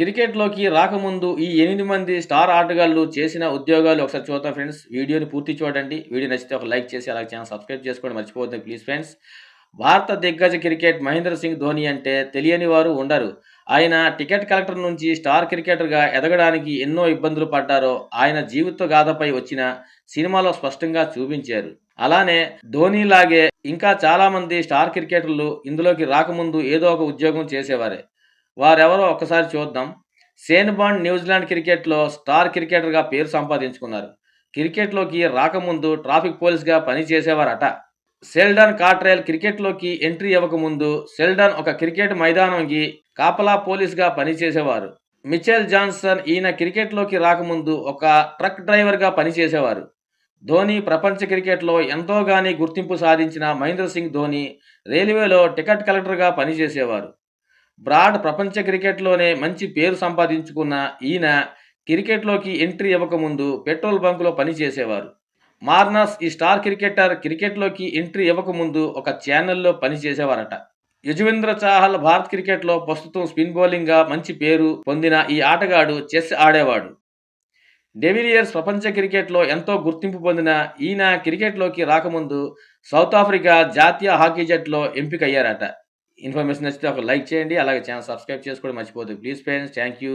క్రికెట్‌లోకి రాకముందు ఈ ఎనిమిది మంది స్టార్ ఆటగాళ్ళు చేసిన ఉద్యోగాలు ఒకసారి చూద్దాం ఫ్రెండ్స్. వీడియోని పూర్తి చూడండి. వీడియో నచ్చితే ఒక లైక్ చేసి అలాగే ఛానల్ సబ్స్క్రైబ్ చేసుకోవడం మర్చిపోవద్దు ప్లీజ్ ఫ్రెండ్స్. భారత దిగ్గజ క్రికెట్ మహేంద్ర సింగ్ ధోని అంటే తెలియని వారు ఉండరు. ఆయన టికెట్ కలెక్టర్ నుంచి స్టార్ క్రికెటర్‌గా ఎదగడానికి ఎన్నో ఇబ్బందులు పడ్డారో ఆయన జీవిత గాథపై వచ్చిన సినిమాలో స్పష్టంగా చూపించారు. అలానే ధోనీలాగే ఇంకా చాలా మంది స్టార్ క్రికెటర్లు ఇందులోకి రాకముందు ఏదో ఒక ఉద్యోగం చేసేవారే. వారెవరో ఒక్కసారి చూద్దాం. షేన్ బాండ్ న్యూజిలాండ్ క్రికెట్‌లో స్టార్ క్రికెటర్‌గా పేరు సంపాదించుకున్నారు. క్రికెట్‌లోకి రాకముందు ట్రాఫిక్ పోలీస్‌గా పనిచేసేవారట. సెల్డన్ కాట్రేల్ క్రికెట్‌లోకి ఎంట్రీ ఇవ్వకముందు సెల్డన్ ఒక క్రికెట్ మైదానంకి కాపలా పోలీస్‌గా పనిచేసేవారు. మిచెల్ జాన్సన్ ఈయన క్రికెట్‌లోకి రాకముందు ఒక ట్రక్ డ్రైవర్‌గా పనిచేసేవారు. ధోని ప్రపంచ క్రికెట్‌లో ఎంతోగాని గుర్తింపు సాధించిన మహేంద్ర సింగ్ ధోని రైల్వేలో టికెట్ కలెక్టర్‌గా పనిచేసేవారు. బ్రాడ్ ప్రపంచ క్రికెట్‌లోనే మంచి పేరు సంపాదించుకున్న ఈయన క్రికెట్‌లోకి ఎంట్రీ ఇవ్వకముందు పెట్రోల్ బంకులో పనిచేసేవారు. మార్నస్ ఈ స్టార్ క్రికెటర్ క్రికెట్‌లోకి ఎంట్రీ ఇవ్వకముందు ఒక ఛానెల్‌లో పనిచేసేవారట. యజువేంద్ర చాహల్ భారత్ క్రికెట్‌లో ప్రస్తుతం స్పిన్ బౌలింగ్‌గా మంచి పేరు పొందిన ఈ ఆటగాడు చెస్ ఆడేవాడు. డెవిలియర్స్ ప్రపంచ క్రికెట్‌లో ఎంతో గుర్తింపు పొందిన ఈయన క్రికెట్‌లోకి రాకముందు సౌత్ ఆఫ్రికా జాతీయ హాకీ జట్టులో ఎంపికయ్యారట. ఇన్ఫర్మేషన్ నచ్చితే ఒక లైక్ చేయండి. అలాగే ఛానల్ సబ్స్క్రైబ్ చేసుకోవడం మర్చిపోవద్దు ప్లీజ్ ఫ్రెండ్స్. Thank you.